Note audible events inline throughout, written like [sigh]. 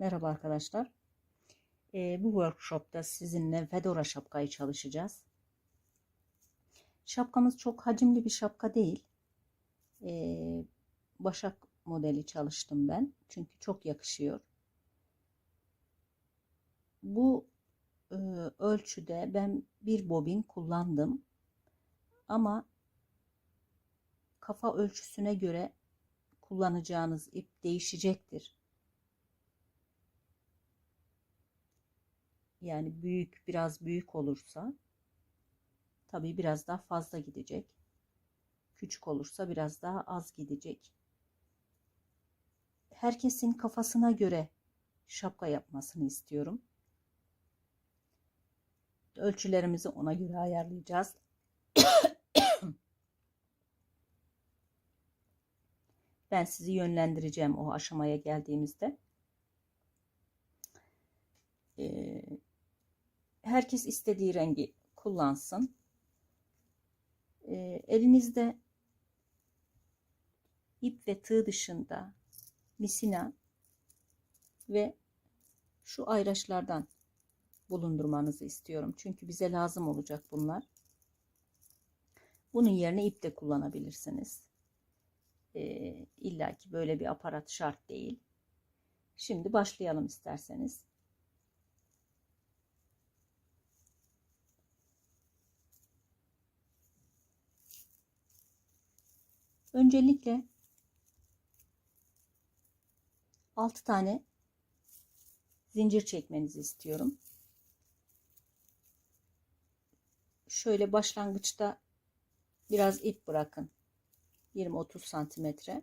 Merhaba arkadaşlar. Ee, bu workshopta sizinle fedora şapkayı çalışacağız. Şapkamız çok hacimli bir şapka değil. Ee, başak modeli çalıştım ben. Çünkü çok yakışıyor. Bu e, ölçüde ben bir bobin kullandım. Ama kafa ölçüsüne göre kullanacağınız ip değişecektir. Yani büyük biraz büyük olursa tabii biraz daha fazla gidecek. Küçük olursa biraz daha az gidecek. Herkesin kafasına göre şapka yapmasını istiyorum. Ölçülerimizi ona göre ayarlayacağız. [coughs] Ben sizi yönlendireceğim o aşamaya geldiğimizde. Ee, herkes istediği rengi kullansın. Ee, elinizde ip ve tığ dışında misina ve şu ayraçlardan bulundurmanızı istiyorum. Çünkü bize lazım olacak bunlar. Bunun yerine ip de kullanabilirsiniz. Ee, İlla böyle bir aparat şart değil. Şimdi başlayalım isterseniz. Öncelikle 6 tane zincir çekmenizi istiyorum. Şöyle başlangıçta biraz ip bırakın. 20-30 santimetre.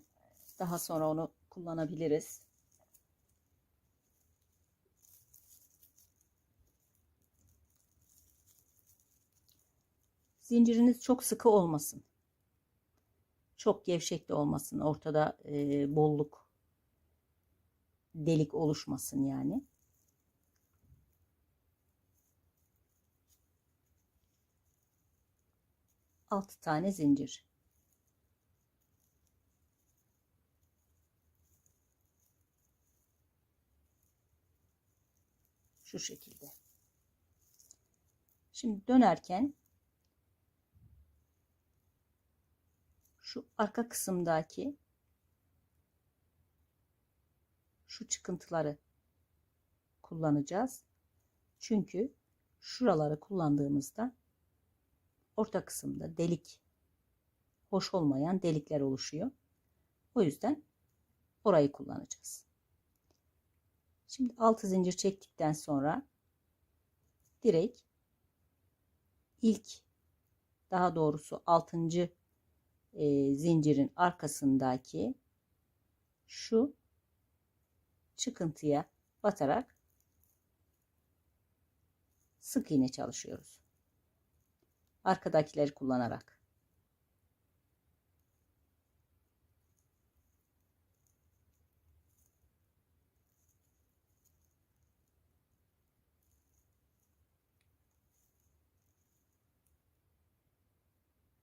Daha sonra onu kullanabiliriz. Zinciriniz çok sıkı olmasın. Çok gevşek de olmasın. Ortada e, bolluk, delik oluşmasın yani. Altı tane zincir. Şu şekilde. Şimdi dönerken şu arka kısımdaki şu çıkıntıları kullanacağız. Çünkü şuraları kullandığımızda orta kısımda delik hoş olmayan delikler oluşuyor. O yüzden orayı kullanacağız. Şimdi 6 zincir çektikten sonra direkt ilk daha doğrusu 6. E, zincirin arkasındaki şu çıkıntıya batarak sık iğne çalışıyoruz. Arkadakileri kullanarak.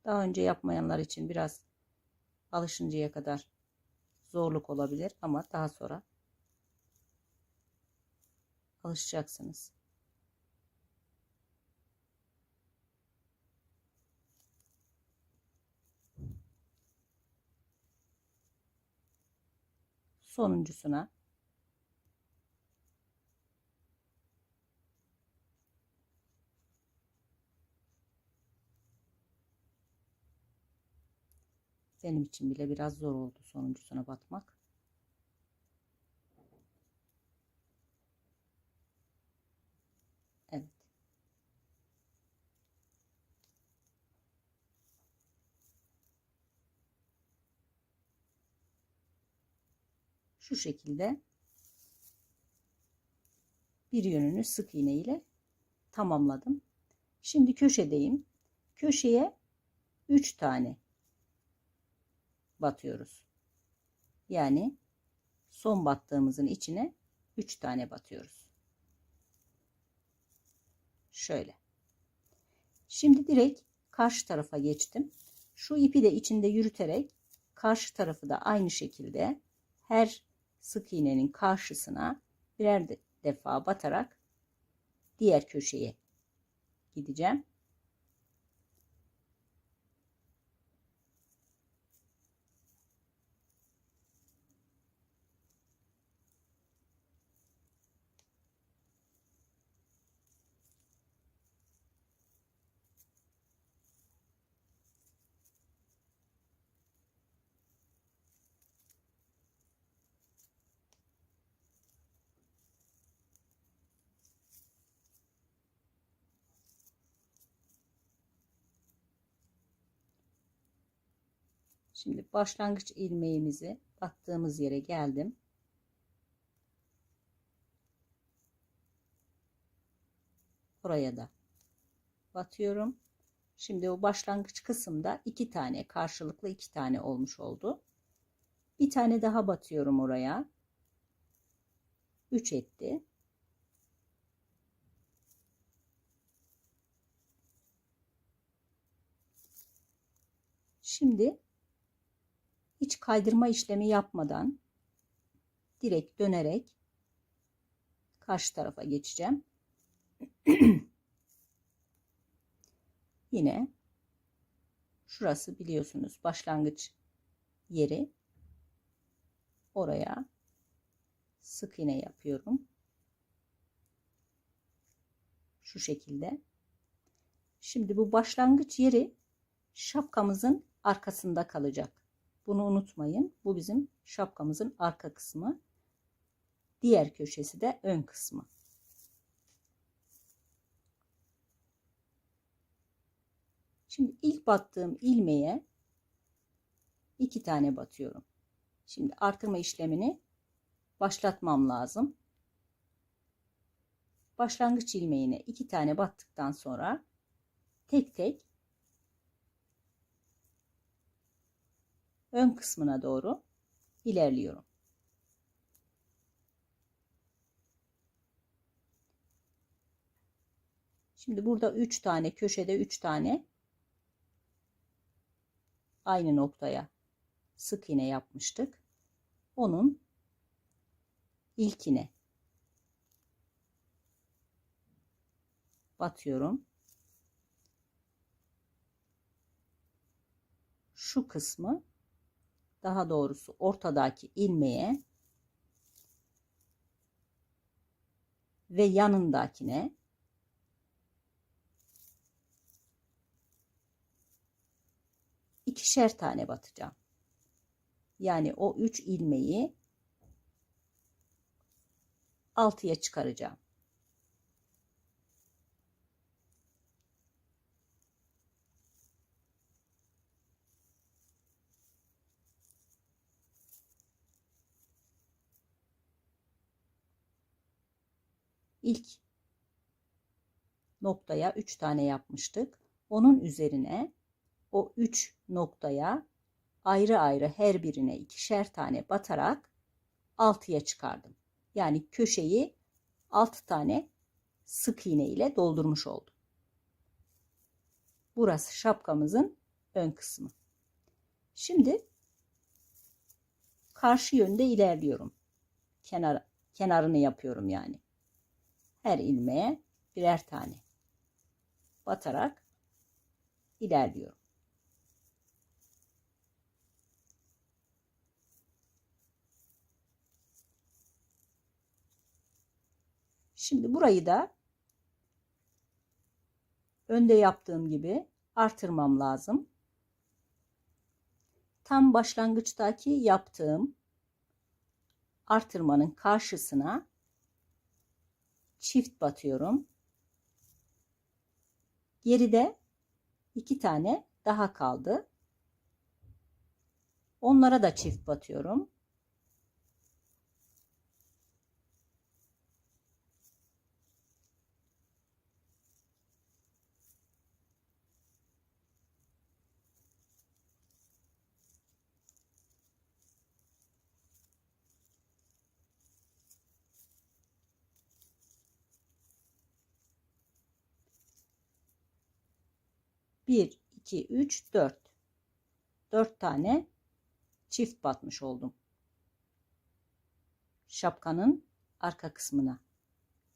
Daha önce yapmayanlar için biraz alışıncaya kadar zorluk olabilir ama daha sonra alışacaksınız. Sonuncusuna Benim için bile biraz zor oldu sonuncusuna batmak. Evet. Şu şekilde bir yönünü sık iğne ile tamamladım. Şimdi köşedeyim. Köşeye 3 tane batıyoruz. Yani son battığımızın içine 3 tane batıyoruz. Şöyle. Şimdi direkt karşı tarafa geçtim. Şu ipi de içinde yürüterek karşı tarafı da aynı şekilde her sık iğnenin karşısına birer de- defa batarak diğer köşeye gideceğim. Şimdi başlangıç ilmeğimizi battığımız yere geldim. Buraya da batıyorum. Şimdi o başlangıç kısımda iki tane karşılıklı iki tane olmuş oldu. Bir tane daha batıyorum oraya. 3 etti. Şimdi hiç kaydırma işlemi yapmadan direkt dönerek karşı tarafa geçeceğim. [clears throat] Yine şurası biliyorsunuz başlangıç yeri. Oraya sık iğne yapıyorum. Şu şekilde. Şimdi bu başlangıç yeri şapkamızın arkasında kalacak. Bunu unutmayın. Bu bizim şapkamızın arka kısmı. Diğer köşesi de ön kısmı. Şimdi ilk battığım ilmeğe iki tane batıyorum. Şimdi artırma işlemini başlatmam lazım. Başlangıç ilmeğine iki tane battıktan sonra tek tek ön kısmına doğru ilerliyorum. Şimdi burada 3 tane köşede 3 tane aynı noktaya sık iğne yapmıştık. Onun ilkine batıyorum. Şu kısmı daha doğrusu ortadaki ilmeğe ve yanındakine ikişer tane batacağım. Yani o üç ilmeği altıya çıkaracağım. İlk noktaya 3 tane yapmıştık. Onun üzerine o 3 noktaya ayrı ayrı her birine ikişer tane batarak 6'ya çıkardım. Yani köşeyi 6 tane sık iğne ile doldurmuş oldum. Burası şapkamızın ön kısmı. Şimdi karşı yönde ilerliyorum. Kenar kenarını yapıyorum yani her ilmeğe birer tane batarak ilerliyorum. Şimdi burayı da önde yaptığım gibi artırmam lazım. Tam başlangıçtaki yaptığım artırmanın karşısına çift batıyorum. Geride iki tane daha kaldı. Onlara da çift batıyorum. Bir, iki, üç, dört. Dört tane çift batmış oldum. Şapkanın arka kısmına.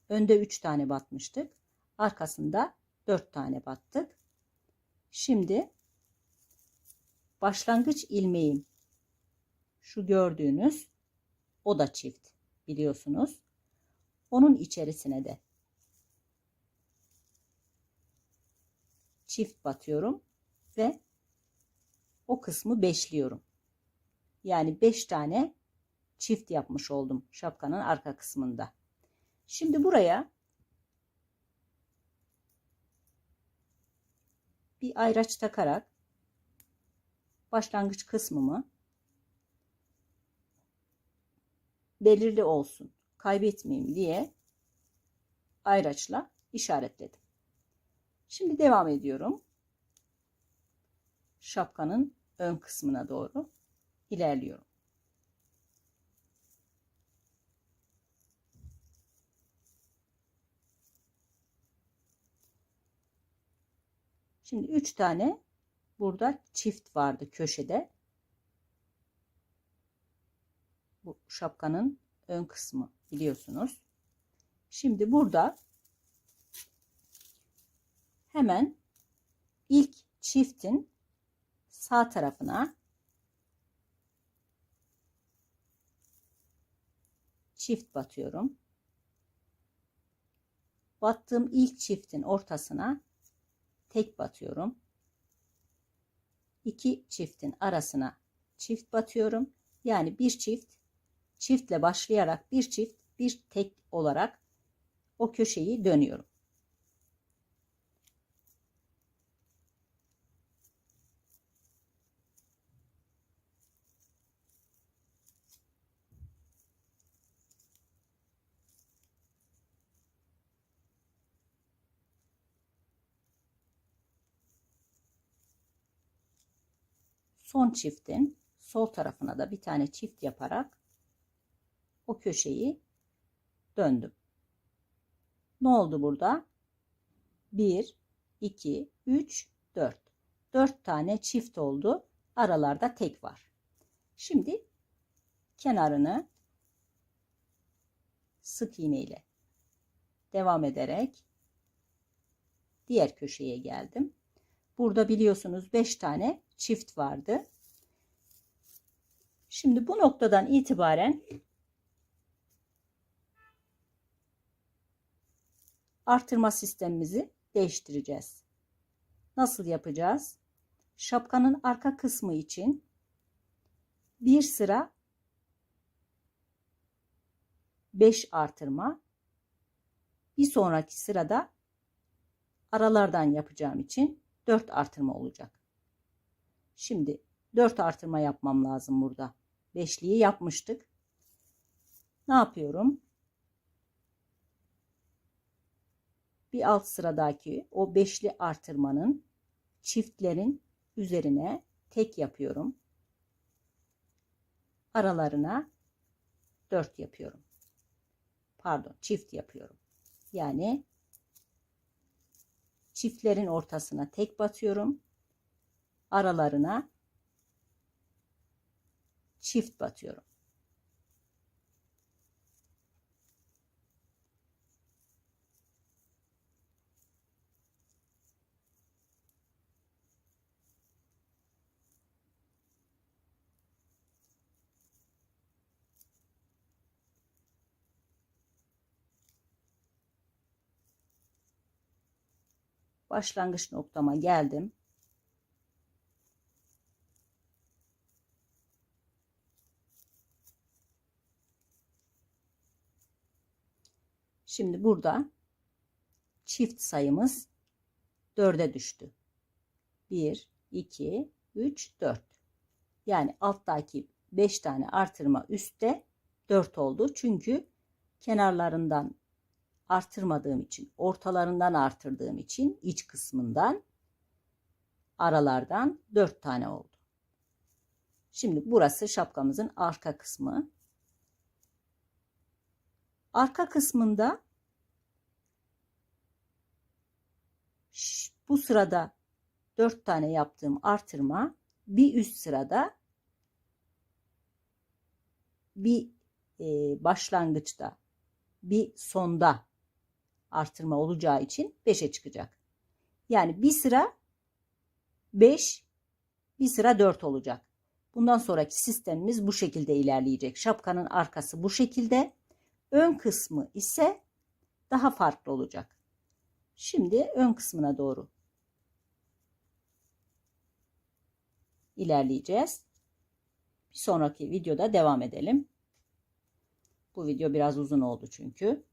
Önde 3 tane batmıştık. Arkasında 4 tane battık. Şimdi başlangıç ilmeğim şu gördüğünüz o da çift biliyorsunuz. Onun içerisine de çift batıyorum ve o kısmı beşliyorum. Yani 5 tane çift yapmış oldum şapkanın arka kısmında. Şimdi buraya bir ayraç takarak başlangıç kısmımı belirli olsun, kaybetmeyeyim diye ayraçla işaretledim. Şimdi devam ediyorum. Şapkanın ön kısmına doğru ilerliyorum. Şimdi 3 tane burada çift vardı köşede. Bu şapkanın ön kısmı biliyorsunuz. Şimdi burada hemen ilk çiftin sağ tarafına çift batıyorum. Battığım ilk çiftin ortasına tek batıyorum. İki çiftin arasına çift batıyorum. Yani bir çift çiftle başlayarak bir çift bir tek olarak o köşeyi dönüyorum. Son çiftin sol tarafına da bir tane çift yaparak o köşeyi döndüm. Ne oldu burada? 1, 2, 3, 4. 4 tane çift oldu. Aralarda tek var. Şimdi kenarını sık iğne ile devam ederek diğer köşeye geldim. Burada biliyorsunuz 5 tane çift vardı. Şimdi bu noktadan itibaren artırma sistemimizi değiştireceğiz. Nasıl yapacağız? Şapkanın arka kısmı için bir sıra 5 artırma bir sonraki sırada aralardan yapacağım için 4 artırma olacak. Şimdi 4 artırma yapmam lazım burada. Beşliği yapmıştık. Ne yapıyorum? Bir alt sıradaki o beşli artırmanın çiftlerin üzerine tek yapıyorum. Aralarına 4 yapıyorum. Pardon, çift yapıyorum. Yani çiftlerin ortasına tek batıyorum aralarına çift batıyorum. başlangıç noktama geldim. Şimdi burada çift sayımız 4'e düştü. 1, 2, 3, 4. Yani alttaki 5 tane artırma üstte 4 oldu. Çünkü kenarlarından artırmadığım için, ortalarından artırdığım için iç kısmından aralardan 4 tane oldu. Şimdi burası şapkamızın arka kısmı. Arka kısmında bu sırada 4 tane yaptığım artırma bir üst sırada bir e, başlangıçta bir sonda artırma olacağı için 5'e çıkacak. Yani bir sıra 5, bir sıra 4 olacak. Bundan sonraki sistemimiz bu şekilde ilerleyecek. Şapkanın arkası bu şekilde. Ön kısmı ise daha farklı olacak. Şimdi ön kısmına doğru ilerleyeceğiz. Bir sonraki videoda devam edelim. Bu video biraz uzun oldu çünkü.